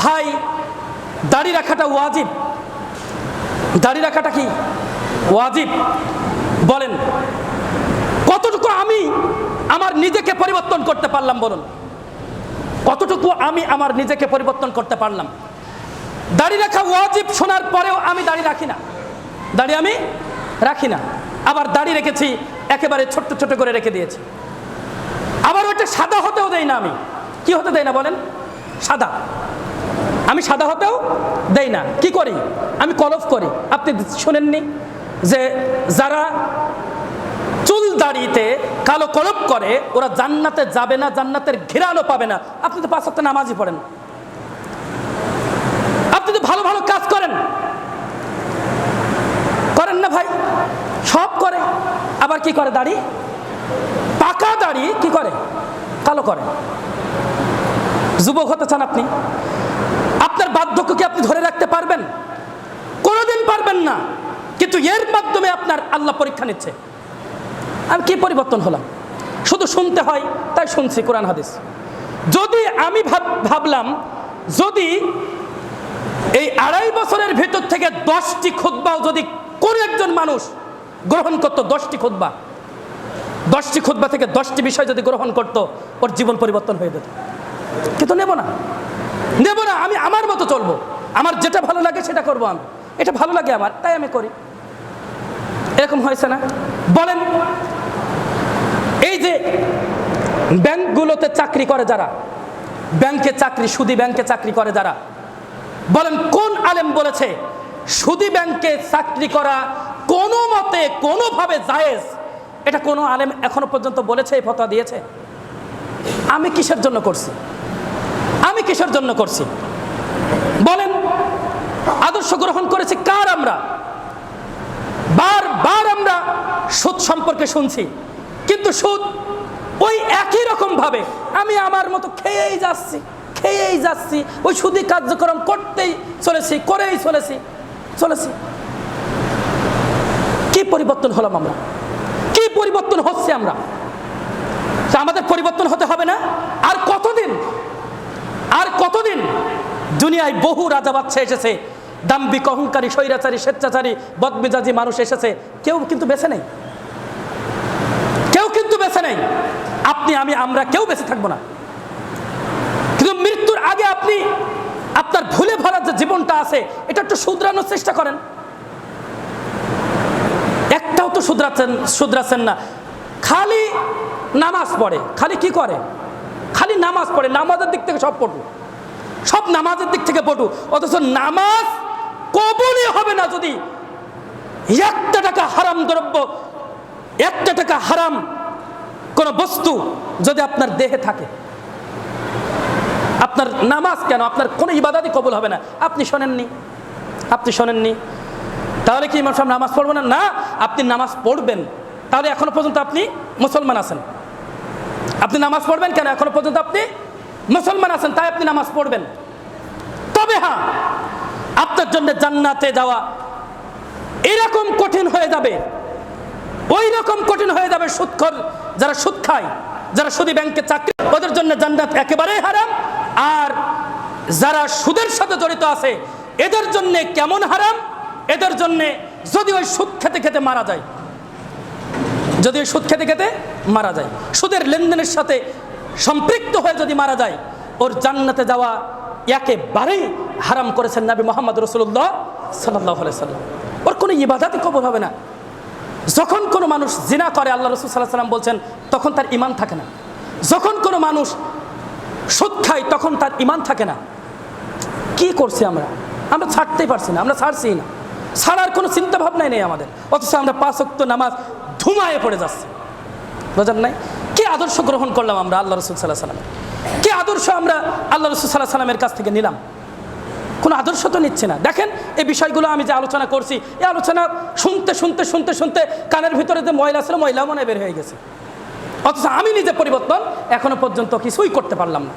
ভাই, দাড়ি রাখাটা ওয়াজিব। দাড়ি রাখাটা কি? ওয়াজিব। বলেন, কতটুকু আমি আমার নিজেকে পরিবর্তন করতে পারলাম বলুন? কতটুকু আমি আমার নিজেকে পরিবর্তন করতে পারলাম? দাড়ি রাখা ওয়াজিব শোনার পরেও আমি দাড়ি রাখি না। দাড়ি আমি রাখি না। আবার দাড়ি রেখেছি, একেবারে ছোট্ট ছোট করে রেখে দিয়েছি। আবার ওইটা সাদা হতেও দেয় না আমি। কি হতে দেয় না বলেন? সাদা। আমি সাদা হতেও দেই না। কি করি? আমি কলফ করি। আপনি শোনেননি যে যারা চুল দাড়িতে কালো কলপ করে, ওরা জান্নাতে যাবে না, জান্নাতের ঘেরানো পাবে না। আপনি তো পাঁচ সপ্তাহ নামাজই পড়েন। আপনি তো ভালো ভালো কাজ করেন। করেন না ভাই? সব করে। আবার কি করে দাড়ি? পাকা দাড়ি কি করে? কালো করে। যুবক হতে চান আপনি। আপনার বার্ধক্য কি আপনি ধরে রাখতে পারবেন? কোনোদিন পারবেন না। কিন্তু এর মাধ্যমে আপনার আল্লাহ পরীক্ষা নিচ্ছে। আমি কি পরিবর্তন হলাম? শুধু শুনতে হয়, তাই শুনছি কোরআন হাদিস। যদি আমি ভাব, ভাবলাম, যদি এই আড়াই বছরের ভেতর থেকে দশটি খুদ্বাও যদি কোন একজন মানুষ গ্রহণ করতো, দশটি খুদ্বা দশটি খুদ্া থেকে দশটি বিষয় যদি গ্রহণ করত, ওর জীবন পরিবর্তন হয়ে যেত। কিন্তু নেব না? নেব না, আমি আমার মতো চলবো। আমার যেটা ভালো লাগে সেটা করব আমি। এটা ভালো লাগে আমার, তাই আমি করি। এরকম হয়েছে না? বলেন, এই যে ব্যাংকগুলোতে চাকরি করে যারা, ব্যাংকে চাকরি, সুদি ব্যাংকে চাকরি করে যারা, বলেন, কোন আলেম বলেছে, সুদি ব্যাংকে চাকরি করা কোনো মতে, কোনোভাবে জায়েজ? এটা কোনো আলেম এখনও পর্যন্ত বলেছে, এই ফতোয়া দিয়েছে? আমি কিসের জন্য করছি? আমি কিসের জন্য করছি? বলেন, আদর্শ গ্রহণ করেছি কার আমরা? বারবার আমরা সুদ সম্পর্কে শুনছি, কিন্তু সুদ ওই একই রকম ভাবে আমি আমার মতো খেয়েই যাচ্ছি খেয়েই যাচ্ছি, ওই সুদি কার্যক্রম করতেই চলেছি, করেই চলেছি চলেছি। কি পরিবর্তন হলাম আমরা? কি পরিবর্তন হচ্ছে আমরা? আমাদের পরিবর্তন হতে হবে না? আর কতদিন আর কতদিন? দুনিয়ায় বহু রাজা বাচ্চা এসেছে। দাম্বিক অহংকারী, স্বৈরাচারী, স্বেচ্ছাচারী, বদমেজাজি মানুষ এসেছে। কেউ কিন্তু বেছে নেই। কেউ কিন্তু বেছে নেই। আপনি, আমি, আমরা কেউ বেঁচে থাকব না। কিন্তু মৃত্যুর আগে আপনি আপনার ভুলে ভরা যে জীবনটা আছে, এটা একটু শুধরানোর চেষ্টা করেন। একটাও তো শুধরাচ্ছেন শুধরাচ্ছেন না। খালি নামাজ পড়ে। খালি কি করে? খালি নামাজ পড়ে, নামাজের দিক থেকে সব পটু। সব নামাজের দিক থেকে পটু। অথচ নামাজ কবলই হবে না যদি একটা টাকা হারাম দ্রব্য, একটা টাকা হারাম কোন বস্তু যদি আপনার দেহে থাকে। আপনার নামাজ কেন? আপনার কোনো ইবাদাতই কবুল হবে না। আপনি শোনেননি। আপনি শোনেননি। তাহলে কি ইমাম সাহেব নামাজ পড়বেন না? না, আপনি নামাজ পড়বেন। তাহলে এখনও পর্যন্ত আপনি মুসলমান আছেন। আপনি নামাজ পড়বেন কেন? এখনও পর্যন্ত আপনি মুসলমান আছেন, তাই আপনি নামাজ পড়বেন। তবে হ্যাঁ আপনার জন্য জান্নাতে যাওয়া এরকম কঠিন হয়ে যাবে। ওই রকম কঠিন হয়ে যাবে সুৎখর যারা সুদ খায়, যারা সুদী ব্যাংকে চাকরি, ওদের জন্য জান্নাত একেবারেই হারাম। আর যারা সুদের সাথে জড়িত আছে, এদের জন্য কেমন হারাম? এদের জন্য যদি ওই সুদ খেতে খেতে মারা যায় যদি সুদ খেতে খেতে মারা যায়। সুদের লেনদেনের সাথে সম্পৃক্ত হয়ে যদি মারা যায়, ওর জান্নাতে যাওয়া একেবারেই হারাম করেছেন নাবি মোহাম্মদ রসুল্লাহ সাল্লাহ সাল্লাম। ওর কোনো ইবাদাতই কবর হবে না। যখন কোনো মানুষ জিনা করে, আল্লাহ রসুল সাল্লাহ সাল্লাম বলছেন, তখন তার ইমান থাকে না। যখন কোনো মানুষ সুদ খায়, তখন তার ইমান থাকে না। কি করছি আমরা? আমরা ছাড়তেই পারছি না, আমরা ছাড়ছি না। ছাড়ার কোনো চিন্তা ভাবনাই নেই আমাদের। অথচ আমরা পাঁচ অক্ত নামাজ ধুমায়ে পড়ে যাচ্ছে। বোঝার নাই? কি আদর্শ গ্রহণ করলাম আমরা আল্লাহ রসুল সাল্লাহ সাল্লামের কি আদর্শ আমরা আল্লাহ রসুল সাল্লাহ সাল্লামের কাছ থেকে নিলাম? কোনো আদর্শ তো নিচ্ছে না। দেখেন, এই বিষয়গুলো আমি যে আলোচনা করছি, এই আলোচনা শুনতে শুনতে শুনতে শুনতে কানের ভিতরে যে ময়লা ছিল ময়লা মনে বের হয়ে গেছে। অথচ আমি নিজে পরিবর্তন এখনও পর্যন্ত কিছুই করতে পারলাম না।